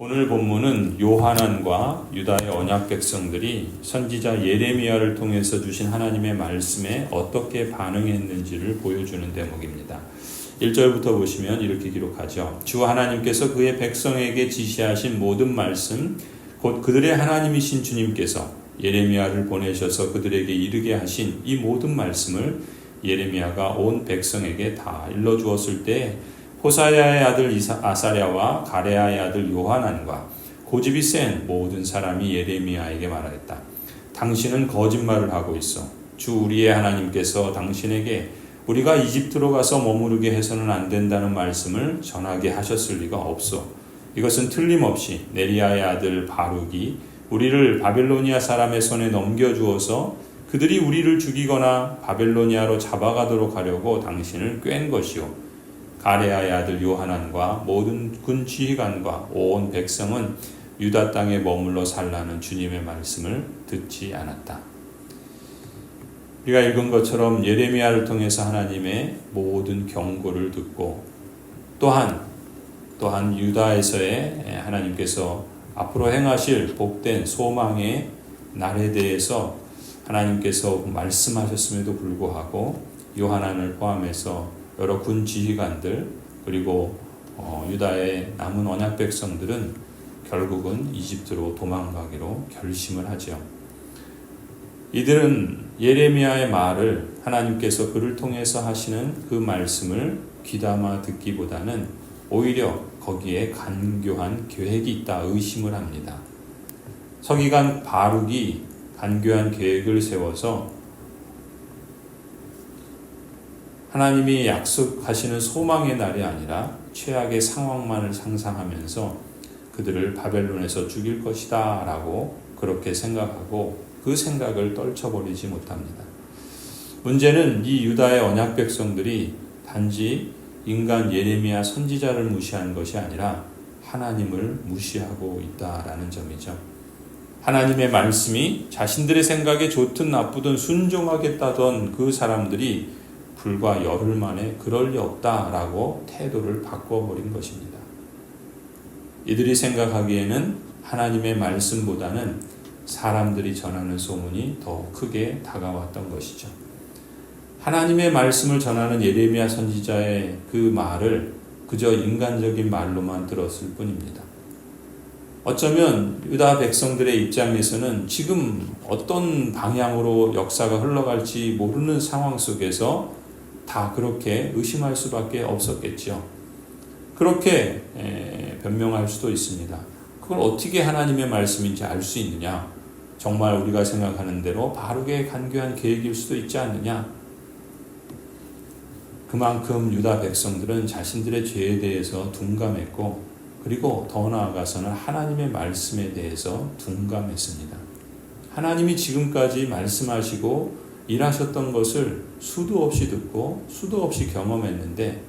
오늘 본문은 요하난과 유다의 언약 백성들이 선지자 예레미야를 통해서 주신 하나님의 말씀에 어떻게 반응했는지를 보여주는 대목입니다. 1절부터 보시면 이렇게 기록하죠. 주 하나님께서 그의 백성에게 지시하신 모든 말씀, 곧 그들의 하나님이신 주님께서 예레미야를 보내셔서 그들에게 이르게 하신 이 모든 말씀을 예레미야가 온 백성에게 다 일러 주었을 때 호사야의 아들 아사랴와 가레아의 아들 요하난과 고집이 센 모든 사람이 예레미야에게 말하였다. 당신은 거짓말을 하고 있어. 주 우리의 하나님께서 당신에게 우리가 이집트로 가서 머무르게 해서는 안 된다는 말씀을 전하게 하셨을 리가 없어. 이것은 틀림없이 네리아의 아들 바룩이 우리를 바벨로니아 사람의 손에 넘겨주어서 그들이 우리를 죽이거나 바벨로니아로 잡아가도록 하려고 당신을 꿰은 것이요. 가레아의 아들 요하난과 모든 군 지휘관과 온 백성은 유다 땅에 머물러 살라는 주님의 말씀을 듣지 않았다. 우리가 읽은 것처럼 예레미야를 통해서 하나님의 모든 경고를 듣고 또한 또한 유다에서의 하나님께서 앞으로 행하실 복된 소망의 날에 대해서 하나님께서 말씀하셨음에도 불구하고 요하난을 포함해서 여러 군 지휘관들 그리고 어, 유다의 남은 언약 백성들은 결국은 이집트로 도망가기로 결심을 하죠. 이들은 예레미야의 말을 하나님께서 그를 통해서 하시는 그 말씀을 귀담아 듣기보다는 오히려 거기에 간교한 계획이 있다 의심을 합니다. 서기관 바룩이 간교한 계획을 세워서 하나님이 약속하시는 소망의 날이 아니라 최악의 상황만을 상상하면서 그들을 바벨론에서 죽일 것이다 라고 그렇게 생각하고 그 생각을 떨쳐버리지 못합니다. 문제는 이 유다의 언약 백성들이 단지 인간 예레미야 선지자를 무시한 것이 아니라 하나님을 무시하고 있다라는 점이죠. 하나님의 말씀이 자신들의 생각에 좋든 나쁘든 순종하겠다던 그 사람들이 불과 열흘 만에 그럴 리 없다라고 태도를 바꿔버린 것입니다. 이들이 생각하기에는 하나님의 말씀보다는 사람들이 전하는 소문이 더 크게 다가왔던 것이죠. 하나님의 말씀을 전하는 예레미야 선지자의 그 말을 그저 인간적인 말로만 들었을 뿐입니다. 어쩌면 유다 백성들의 입장에서는 지금 어떤 방향으로 역사가 흘러갈지 모르는 상황 속에서 다 그렇게 의심할 수밖에 없었겠죠. 그렇게 변명할 수도 있습니다. 그걸 어떻게 하나님의 말씀인지 알 수 있느냐? 정말 우리가 생각하는 대로 바르게 간교한 계획일 수도 있지 않느냐? 그만큼 유다 백성들은 자신들의 죄에 대해서 둔감했고, 그리고 더 나아가서는 하나님의 말씀에 대해서 둔감했습니다. 하나님이 지금까지 말씀하시고 일하셨던 것을 수도 없이 듣고 수도 없이 경험했는데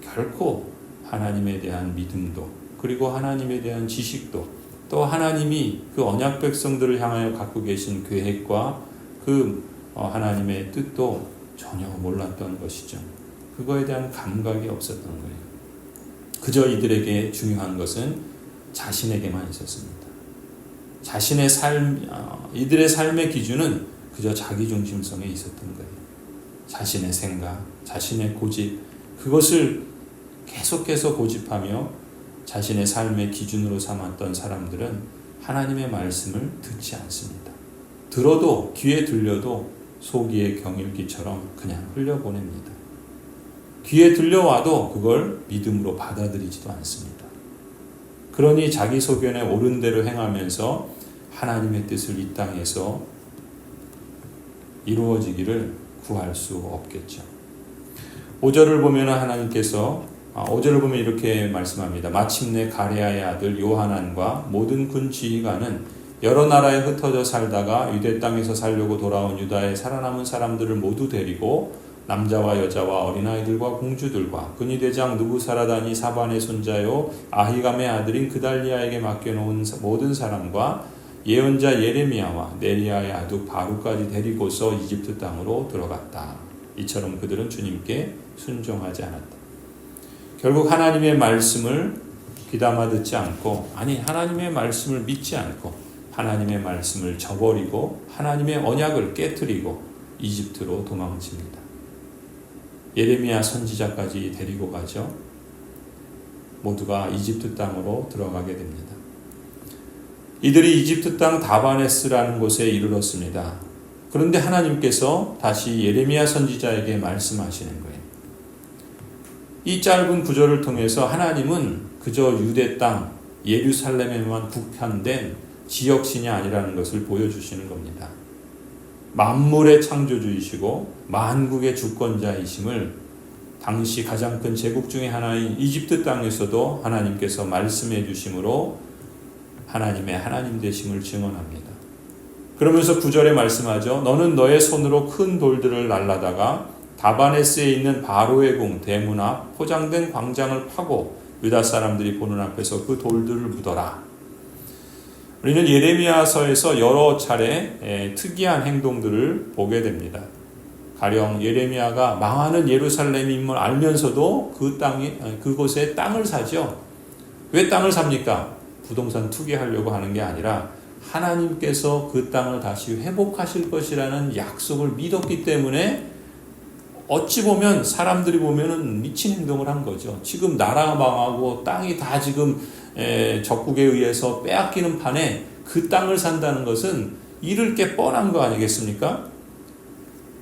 결코 하나님에 대한 믿음도 그리고 하나님에 대한 지식도 또 하나님이 그 언약 백성들을 향하여 갖고 계신 계획과 그 어, 하나님의 뜻도 전혀 몰랐던 것이죠. 그거에 대한 감각이 없었던 거예요. 그저 이들에게 중요한 것은 자신에게만 있었습니다. 자신의 삶, 어, 이들의 삶의 기준은 그저 자기 중심성에 있었던 거예요. 자신의 생각, 자신의 고집, 그것을 계속해서 고집하며 자신의 삶의 기준으로 삼았던 사람들은 하나님의 말씀을 듣지 않습니다. 들어도 귀에 들려도 소기의 경일기처럼 그냥 흘려보냅니다. 귀에 들려와도 그걸 믿음으로 받아들이지도 않습니다. 그러니 자기 소견에 옳은 대로 행하면서 하나님의 뜻을 이 땅에서 이루어지기를 구할 수 없겠죠. 5절을 보면 하나님께서 5절을 아, 보면 이렇게 말씀합니다. 마침내 가레아의 아들 요하난과 모든 군 지휘관은 여러 나라에 흩어져 살다가 유대 땅에서 살려고 돌아온 유다의 살아남은 사람들을 모두 데리고 남자와 여자와 어린아이들과 공주들과 근위 대장 누부사라다니 사반의 손자요 아히감의 아들인 그달리아에게 맡겨놓은 모든 사람과 예언자 예레미야와 네리아의 아두 바루까지 데리고서 이집트 땅으로 들어갔다. 이처럼 그들은 주님께 순종하지 않았다. 결국 하나님의 말씀을 귀담아 듣지 않고 아니 하나님의 말씀을 믿지 않고 하나님의 말씀을 저버리고 하나님의 언약을 깨뜨리고 이집트로 도망칩니다. 예레미야 선지자까지 데리고 가죠. 모두가 이집트 땅으로 들어가게 됩니다. 이들이 이집트 땅 다바네스라는 곳에 이르렀습니다. 그런데 하나님께서 다시 예레미야 선지자에게 말씀하시는 거예요. 이 짧은 구절을 통해서 하나님은 그저 유대 땅 예루살렘에만 국한된 지역신이 아니라는 것을 보여주시는 겁니다. 만물의 창조주이시고 만국의 주권자이심을 당시 가장 큰 제국 중의 하나인 이집트 땅에서도 하나님께서 말씀해 주심으로 하나님의 하나님 되심을 증언합니다. 그러면서 구절에 말씀하죠. 너는 너의 손으로 큰 돌들을 날라다가 다바네스에 있는 바로의 궁 대문 앞 포장된 광장을 파고 유다 사람들이 보는 앞에서 그 돌들을 묻어라. 우리는 예레미야서에서 여러 차례 특이한 행동들을 보게 됩니다. 가령 예레미야가 망하는 예루살렘임을 알면서도 그 땅이 그곳에 땅을 사죠. 왜 땅을 삽니까? 부동산 투기하려고 하는 게 아니라 하나님께서 그 땅을 다시 회복하실 것이라는 약속을 믿었기 때문에 어찌 보면 사람들이 보면은 미친 행동을 한 거죠. 지금 나라가 망하고 땅이 다 지금 적국에 의해서 빼앗기는 판에 그 땅을 산다는 것은 잃을 게 뻔한 거 아니겠습니까?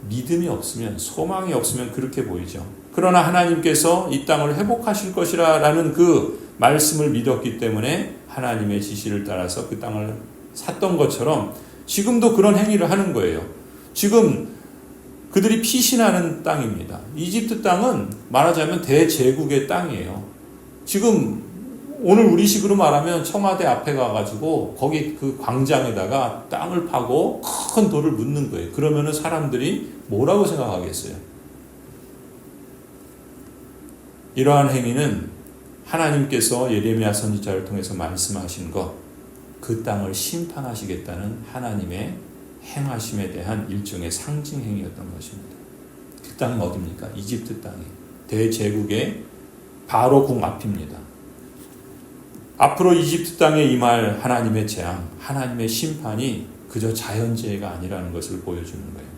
믿음이 없으면 소망이 없으면 그렇게 보이죠. 그러나 하나님께서 이 땅을 회복하실 것이라는 그 말씀을 믿었기 때문에 하나님의 지시를 따라서 그 땅을 샀던 것처럼 지금도 그런 행위를 하는 거예요. 지금 그들이 피신하는 땅입니다. 이집트 땅은 말하자면 대제국의 땅이에요. 지금 오늘 우리식으로 말하면 청와대 앞에 가가지고 거기 그 광장에다가 땅을 파고 큰 돌을 묻는 거예요. 그러면은 사람들이 뭐라고 생각하겠어요? 이러한 행위는 하나님께서 예레미야 선지자를 통해서 말씀하신 것, 그 땅을 심판하시겠다는 하나님의 행하심에 대한 일종의 상징 행위였던 것입니다. 그 땅은 어디입니까? 이집트 땅이 대제국의 바로 궁 앞입니다. 앞으로 이집트 땅에 임할 하나님의 재앙, 하나님의 심판이 그저 자연재해가 아니라는 것을 보여주는 거예요.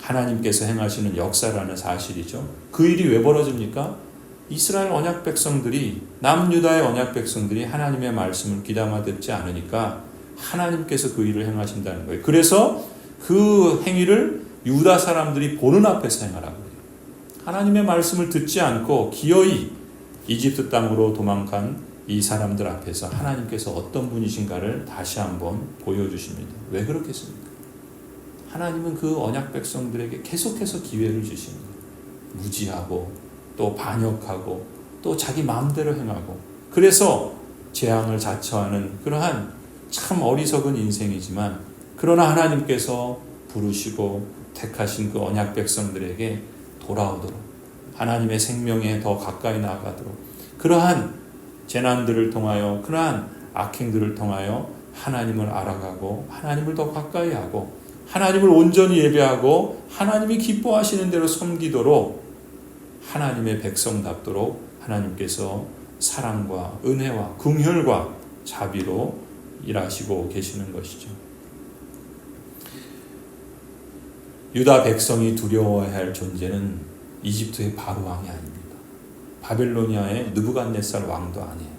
하나님께서 행하시는 역사라는 사실이죠. 그 일이 왜 벌어집니까? 이스라엘 언약 백성들이 남유다의 언약 백성들이 하나님의 말씀을 귀담아 듣지 않으니까 하나님께서 그 일을 행하신다는 거예요. 그래서 그 행위를 유다 사람들이 보는 앞에서 행하라고 해요. 하나님의 말씀을 듣지 않고 기어이 이집트 땅으로 도망간 이 사람들 앞에서 하나님께서 어떤 분이신가를 다시 한번 보여주십니다. 왜 그렇겠습니까? 하나님은 그 언약 백성들에게 계속해서 기회를 주십니다. 무지하고 또 반역하고 또 자기 마음대로 행하고 그래서 재앙을 자처하는 그러한 참 어리석은 인생이지만 그러나 하나님께서 부르시고 택하신 그 언약 백성들에게 돌아오도록 하나님의 생명에 더 가까이 나아가도록 그러한 재난들을 통하여 그러한 악행들을 통하여 하나님을 알아가고 하나님을 더 가까이 하고 하나님을 온전히 예배하고 하나님이 기뻐하시는 대로 섬기도록 하나님의 백성답도록 하나님께서 사랑과 은혜와 긍휼과 자비로 일하시고 계시는 것이죠. 유다 백성이 두려워해야 할 존재는 이집트의 바로 왕이 아닙니다. 바벨로니아의 느부갓네살 왕도 아니에요.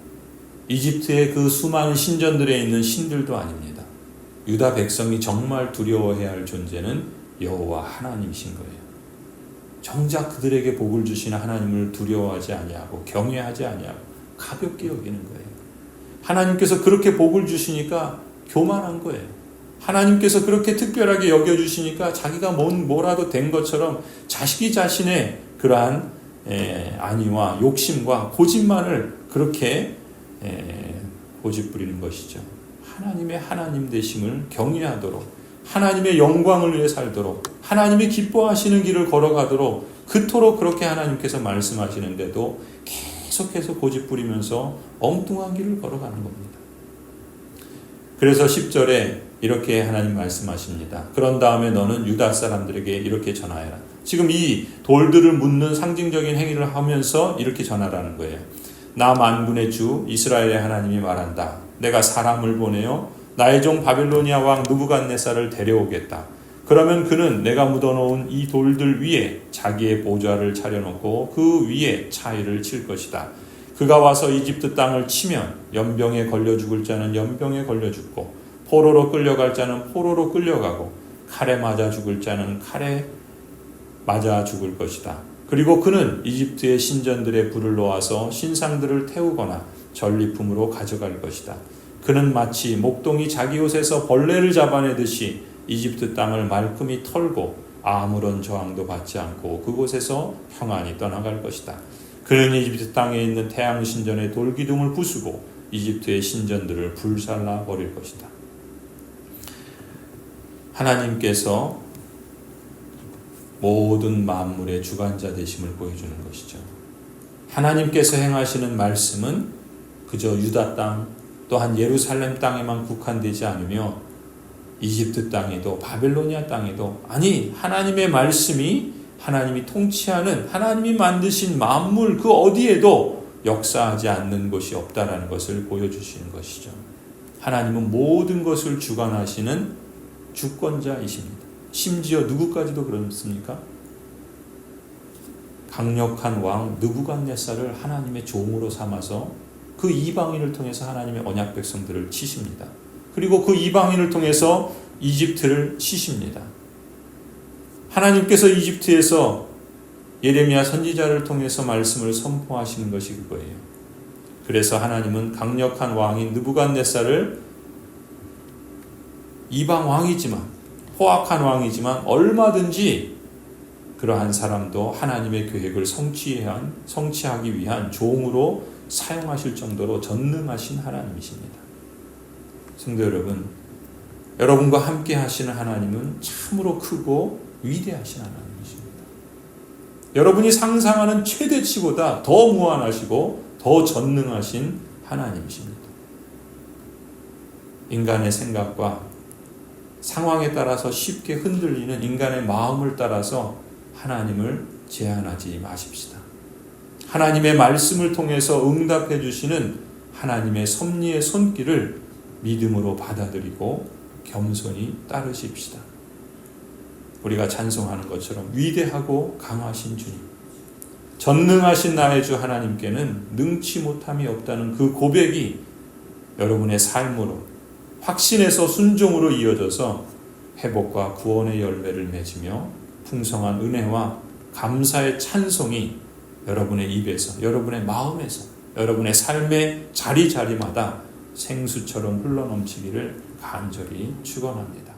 이집트의 그 수많은 신전들에 있는 신들도 아닙니다. 유다 백성이 정말 두려워해야 할 존재는 여호와 하나님이신 거예요. 정작 그들에게 복을 주시는 하나님을 두려워하지 아니하고 경외하지 아니하고 가볍게 여기는 거예요. 하나님께서 그렇게 복을 주시니까 교만한 거예요. 하나님께서 그렇게 특별하게 여겨 주시니까 자기가 뭔 뭐라도 된 것처럼 자식이 자신의 그러한 에, 안위와 욕심과 고집만을 그렇게 에, 고집 부리는 것이죠. 하나님의 하나님 되심을 경외하도록 하나님의 영광을 위해 살도록 하나님이 기뻐하시는 길을 걸어가도록 그토록 그렇게 하나님께서 말씀하시는데도 계속해서 고집 부리면서 엉뚱한 길을 걸어가는 겁니다. 그래서 10절에 이렇게 하나님 말씀하십니다. 그런 다음에 너는 유다 사람들에게 이렇게 전하여라. 지금 이 돌들을 묻는 상징적인 행위를 하면서 이렇게 전하라는 거예요. 나 만군의 주 이스라엘의 하나님이 말한다. 내가 사람을 보내어 나의 종 바빌로니아 왕 느부갓네살을 데려오겠다. 그러면 그는 내가 묻어놓은 이 돌들 위에 자기의 보좌를 차려놓고 그 위에 차이를 칠 것이다. 그가 와서 이집트 땅을 치면 연병에 걸려 죽을 자는 연병에 걸려 죽고 포로로 끌려갈 자는 포로로 끌려가고 칼에 맞아 죽을 자는 칼에 맞아 죽을 것이다. 그리고 그는 이집트의 신전들의 불을 놓아서 신상들을 태우거나 전리품으로 가져갈 것이다. 그는 마치 목동이 자기 옷에서 벌레를 잡아내듯이 이집트 땅을 말끔히 털고 아무런 저항도 받지 않고 그곳에서 평안히 떠나갈 것이다. 그는 이집트 땅에 있는 태양 신전의 돌기둥을 부수고 이집트의 신전들을 불살라 버릴 것이다. 하나님께서 모든 만물의 주관자 되심을 보여주는 것이죠. 하나님께서 행하시는 말씀은 그저 유다 땅 또한 예루살렘 땅에만 국한되지 않으며 이집트 땅에도 바벨로니아 땅에도 아니 하나님의 말씀이 하나님이 통치하는 하나님이 만드신 만물 그 어디에도 역사하지 않는 것이 없다라는 것을 보여주시는 것이죠. 하나님은 모든 것을 주관하시는 주권자이십니다. 심지어 누구까지도 그렇습니까? 강력한 왕 느부갓네살을 하나님의 종으로 삼아서 그 이방인을 통해서 하나님의 언약 백성들을 치십니다. 그리고 그 이방인을 통해서 이집트를 치십니다. 하나님께서 이집트에서 예레미야 선지자를 통해서 말씀을 선포하시는 것이 그거예요. 그래서 하나님은 강력한 왕인 느부갓네살을 이방 왕이지만 포악한 왕이지만 얼마든지 그러한 사람도 하나님의 계획을 성취한 성취하기 위한 종으로 사용하실 정도로 전능하신 하나님이십니다. 성도 여러분, 여러분과 함께 하시는 하나님은 참으로 크고 위대하신 하나님이십니다. 여러분이 상상하는 최대치보다 더 무한하시고 더 전능하신 하나님이십니다. 인간의 생각과 상황에 따라서 쉽게 흔들리는 인간의 마음을 따라서 하나님을 제한하지 마십시다. 하나님의 말씀을 통해서 응답해 주시는 하나님의 섭리의 손길을 믿음으로 받아들이고 겸손히 따르십시다. 우리가 찬송하는 것처럼 위대하고 강하신 주님, 전능하신 나의 주 하나님께는 능치 못함이 없다는 그 고백이 여러분의 삶으로 확신에서 순종으로 이어져서 회복과 구원의 열매를 맺으며 풍성한 은혜와 감사의 찬송이 여러분의 입에서, 여러분의 마음에서, 여러분의 삶의 자리자리마다 생수처럼 흘러넘치기를 간절히 축원합니다.